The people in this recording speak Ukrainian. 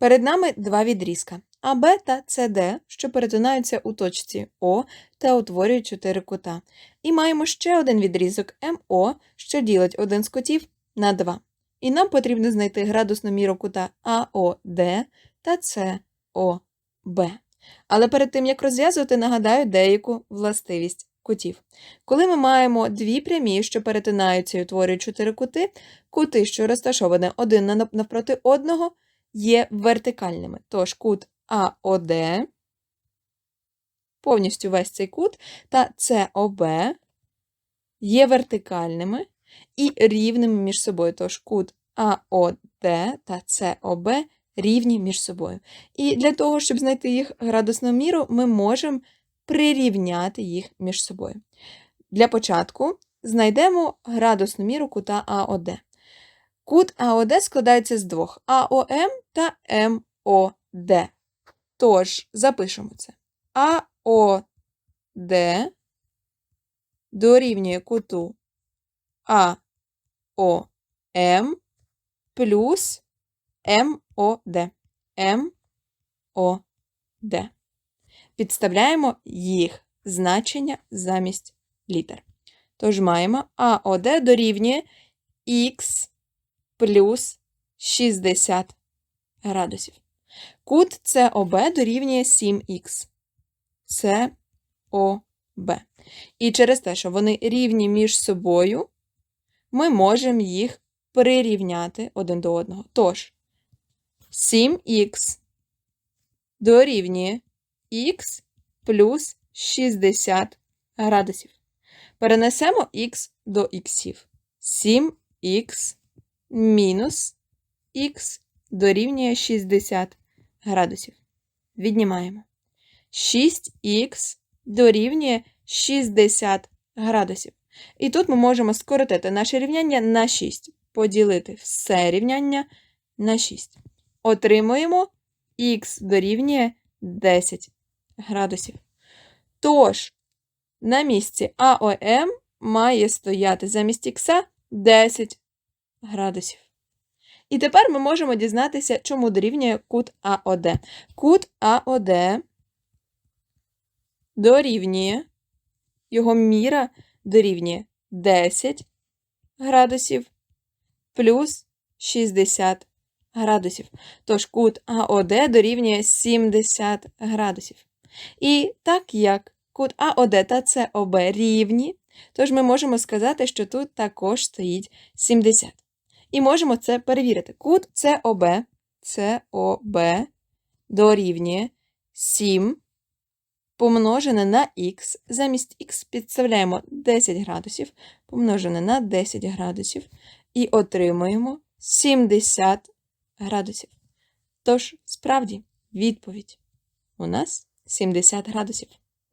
Перед нами два відрізка АБ та СД, що перетинаються у точці О та утворюють чотири кута. І маємо ще один відрізок МО, що ділить один з кутів на два. І нам потрібно знайти градусну міру кута АОД та СОБ. Але перед тим, як розв'язувати, нагадаю деяку властивість кутів. Коли ми маємо дві прямі, що перетинаються і утворюють чотири кути, кути, що розташовані один навпроти одного, є вертикальними. Тож кут АОД, повністю весь цей кут, та СОБ є вертикальними і рівними між собою. Тож кут АОД та СОБ рівні між собою. І для того, щоб знайти їх градусну міру, ми можемо прирівняти їх між собою. Для початку знайдемо градусну міру кута АОД. Кут АОД складається з двох АОМ та МОД. Тож, запишемо це. АОД дорівнює куту АОМ плюс МОД. МОД. Підставляємо їх значення замість літер. Тож маємо АОД дорівнює х плюс 60 градусів. Кут СОБ дорівнює 7х. СОБ. І через те, що вони рівні між собою, ми можемо їх прирівняти один до одного. Тож, 7х дорівнює х плюс 60 градусів. Перенесемо х до х. 7х мінус х дорівнює 60 градусів. Віднімаємо. 6х дорівнює 60 градусів. І тут ми можемо скоротити наше рівняння на 6, поділити все рівняння на 6. Отримуємо х дорівнює 10 градусів. Тож, на місці АОМ має стояти замість х 10 градусів. І тепер ми можемо дізнатися, чому дорівнює кут АОД. Кут АОД дорівнює, його міра дорівнює 10 градусів плюс 60 градусів. Тож кут АОД дорівнює 70 градусів. І так як кут АОД та СОБ рівні, тож ми можемо сказати, що тут також стоїть 70. І можемо це перевірити. Кут СОБ, СОБ дорівнює 7 помножене на х. Замість х підставляємо 10 градусів, помножене на 10 градусів, і отримуємо 70 градусів. Тож, справді, відповідь у нас 70 градусів.